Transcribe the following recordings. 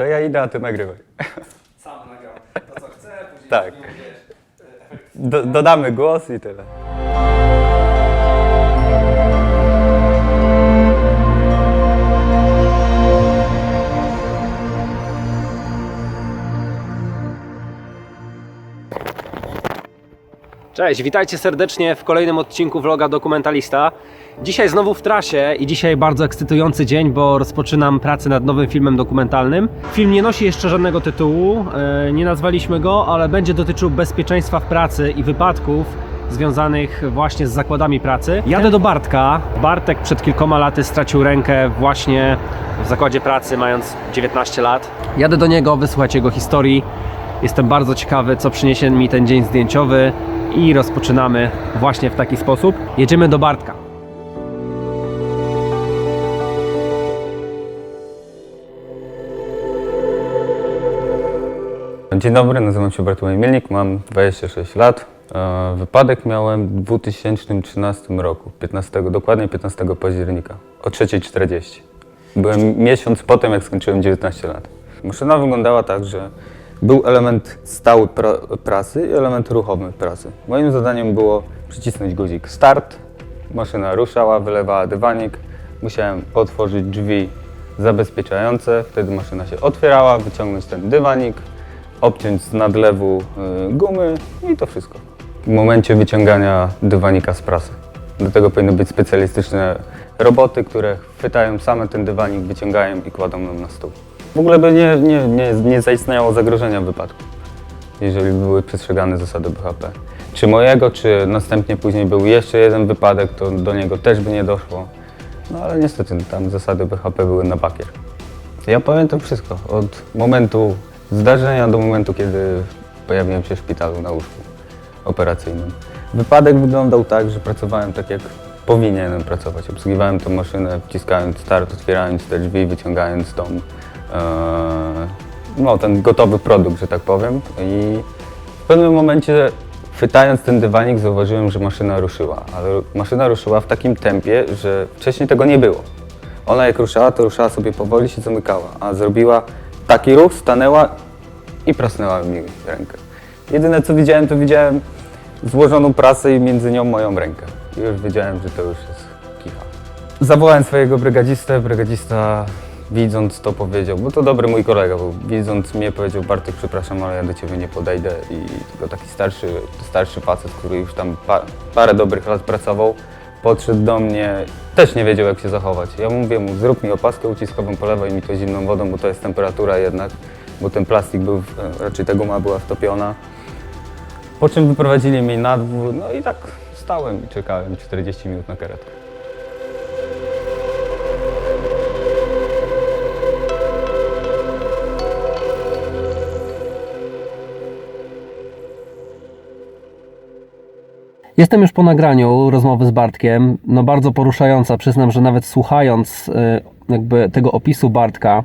To ja idę, a ty nagrywaj. Sam nagrał to, co chce, później Tak. efekt Do, dodamy głos i tyle. Cześć, witajcie serdecznie w kolejnym odcinku vloga Dokumentalista. Dzisiaj znowu w trasie i dzisiaj bardzo ekscytujący dzień, bo rozpoczynam pracę nad nowym filmem dokumentalnym. Film nie nosi jeszcze żadnego tytułu, e, nie nazwaliśmy go, ale będzie dotyczył bezpieczeństwa w pracy i wypadków związanych właśnie z zakładami pracy. Jadę do Bartka. Bartek przed kilkoma laty stracił rękę właśnie w zakładzie pracy, mając 19 lat. Jadę do niego wysłuchać jego historii. Jestem bardzo ciekawy, co przyniesie mi ten dzień zdjęciowy i rozpoczynamy właśnie w taki sposób. Jedziemy do Bartka. Dzień dobry, nazywam się Bartłomiej Mielnik, mam 26 lat. E, Wypadek miałem w 2013 roku, 15, dokładnie 15 października, o 3.40. Byłem miesiąc po tym, jak skończyłem 19 lat. Maszyna wyglądała tak, że był element stały pra prasy i element ruchomy prasy. Moim zadaniem było przycisnąć guzik start, maszyna ruszała, wylewała dywanik, musiałem otworzyć drzwi zabezpieczające, wtedy maszyna się otwierała, wyciągnąć ten dywanik, obciąć z nadlewu y, gumy i to wszystko. W momencie wyciągania dywanika z prasy. Do tego powinny być specjalistyczne roboty, które chwytają same ten dywanik, wyciągają i kładą nam na stół. W ogóle by nie, nie, nie, nie zaistniało zagrożenia wypadku, jeżeli były przestrzegane zasady BHP. Czy mojego, czy następnie później był jeszcze jeden wypadek, to do niego też by nie doszło. No ale niestety tam zasady BHP były na bakier. Ja pamiętam wszystko, od momentu zdarzenia do momentu, kiedy pojawiłem się w szpitalu na łóżku operacyjnym. Wypadek wyglądał tak, że pracowałem tak, jak powinienem pracować. Obsługiwałem tę maszynę, wciskając start, otwierając te drzwi, wyciągając tą, no, ten gotowy produkt, że tak powiem. I w pewnym momencie, chwytając ten dywanik, zauważyłem, że maszyna ruszyła. Ale maszyna ruszyła w takim tempie, że wcześniej tego nie było. Ona jak ruszała, to ruszała sobie powoli, się zamykała, a zrobiła taki ruch, stanęła i prasnęła mi rękę. Jedyne co widziałem, to widziałem złożoną prasę i między nią moją rękę. I już wiedziałem, że to już jest kicha. Zawołałem swojego brygadzistę, brygadzista widząc to powiedział, bo to dobry mój kolega był, widząc mnie powiedział Bartek przepraszam, ale ja do Ciebie nie podejdę i tylko taki starszy, starszy facet, który już tam pa, parę dobrych lat pracował, podszedł do mnie, też nie wiedział jak się zachować. Ja mówię mu, zrób mi opaskę uciskową, polewaj mi to zimną wodą, bo to jest temperatura jednak, bo ten plastik był, w- raczej ta guma była wtopiona. Po czym wyprowadzili mnie na dwór, no i tak stałem i czekałem 40 minut na karetkę. Jestem już po nagraniu rozmowy z Bartkiem. No bardzo poruszająca. Przyznam, że nawet słuchając y, jakby tego opisu Bartka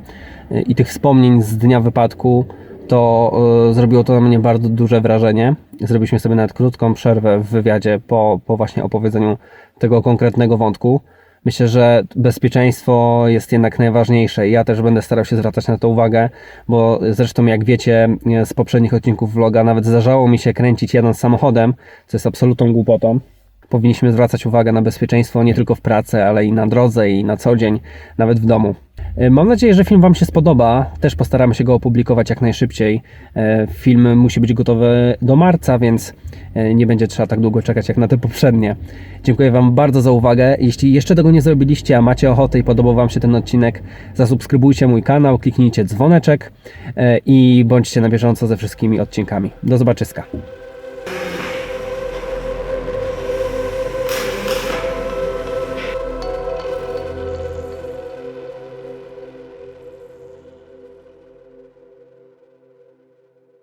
y, i tych wspomnień z dnia wypadku, to y, zrobiło to na mnie bardzo duże wrażenie. Zrobiliśmy sobie nawet krótką przerwę w wywiadzie po, po właśnie opowiedzeniu tego konkretnego wątku. Myślę, że bezpieczeństwo jest jednak najważniejsze ja też będę starał się zwracać na to uwagę, bo zresztą jak wiecie z poprzednich odcinków vloga, nawet zdarzało mi się kręcić jadąc samochodem, co jest absolutną głupotą. Powinniśmy zwracać uwagę na bezpieczeństwo nie tylko w pracy, ale i na drodze i na co dzień, nawet w domu. E, Mam nadzieję, że film Wam się spodoba. Też postaramy się go opublikować jak najszybciej. E, Film musi być gotowy do marca, więc e, nie będzie trzeba tak długo czekać jak na te poprzednie. Dziękuję Wam bardzo za uwagę. Jeśli jeszcze tego nie zrobiliście, a macie ochotę i podobał Wam się ten odcinek, zasubskrybujcie mój kanał, kliknijcie dzwoneczek i bądźcie na bieżąco ze wszystkimi odcinkami. Do zobaczyska.